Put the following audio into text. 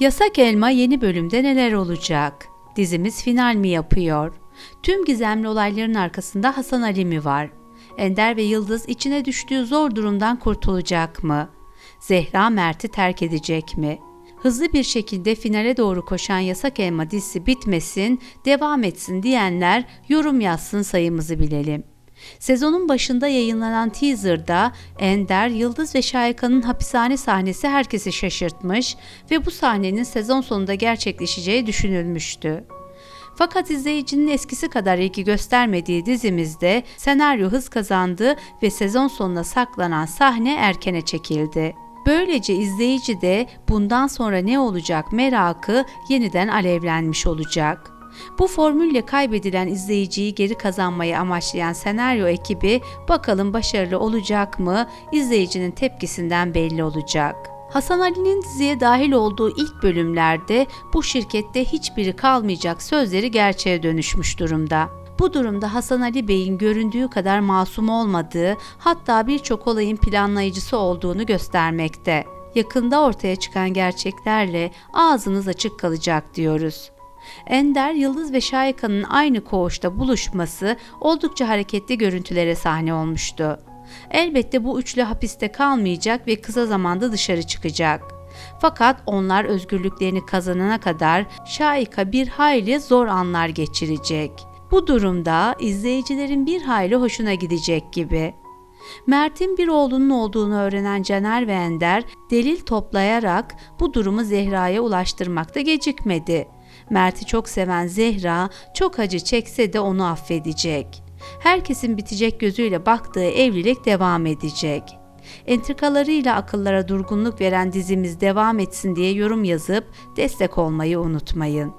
Yasak Elma yeni bölümde neler olacak? Dizimiz final mi yapıyor? Tüm gizemli olayların arkasında Hasan Ali mi var? Ender ve Yıldız içine düştüğü zor durumdan kurtulacak mı? Zehra Mert'i terk edecek mi? Hızlı bir şekilde finale doğru koşan Yasak Elma dizisi bitmesin, devam etsin diyenler yorum yazsın sayımızı bilelim. Sezonun başında yayınlanan teaserda Ender, Yıldız ve Şahika'nın hapishane sahnesi herkesi şaşırtmış ve bu sahnenin sezon sonunda gerçekleşeceği düşünülmüştü. Fakat izleyicinin eskisi kadar ilgi göstermediği dizimizde senaryo hız kazandı ve sezon sonuna saklanan sahne erkene çekildi. Böylece izleyici de bundan sonra ne olacak merakı yeniden alevlenmiş olacak. Bu formülle kaybedilen izleyiciyi geri kazanmayı amaçlayan senaryo ekibi bakalım başarılı olacak mı izleyicinin tepkisinden belli olacak. Hasan Ali'nin diziye dahil olduğu ilk bölümlerde bu şirkette hiçbiri kalmayacak sözleri gerçeğe dönüşmüş durumda. Bu durumda Hasan Ali Bey'in göründüğü kadar masum olmadığı, hatta birçok olayın planlayıcısı olduğunu göstermekte. Yakında ortaya çıkan gerçeklerle ağzınız açık kalacak diyoruz. Ender, Yıldız ve Şahika'nın aynı koğuşta buluşması oldukça hareketli görüntülere sahne olmuştu. Elbette bu üçlü hapiste kalmayacak ve kısa zamanda dışarı çıkacak. Fakat onlar özgürlüklerini kazanana kadar Şahika bir hayli zor anlar geçirecek. Bu durumda izleyicilerin bir hayli hoşuna gidecek gibi. Mert'in bir oğlunun olduğunu öğrenen Caner ve Ender delil toplayarak bu durumu Zehra'ya ulaştırmakta gecikmedi. Mert'i çok seven Zehra çok acı çekse de onu affedecek. Herkesin bitecek gözüyle baktığı evlilik devam edecek. Entrikalarıyla akıllara durgunluk veren dizimiz devam etsin diye yorum yazıp destek olmayı unutmayın.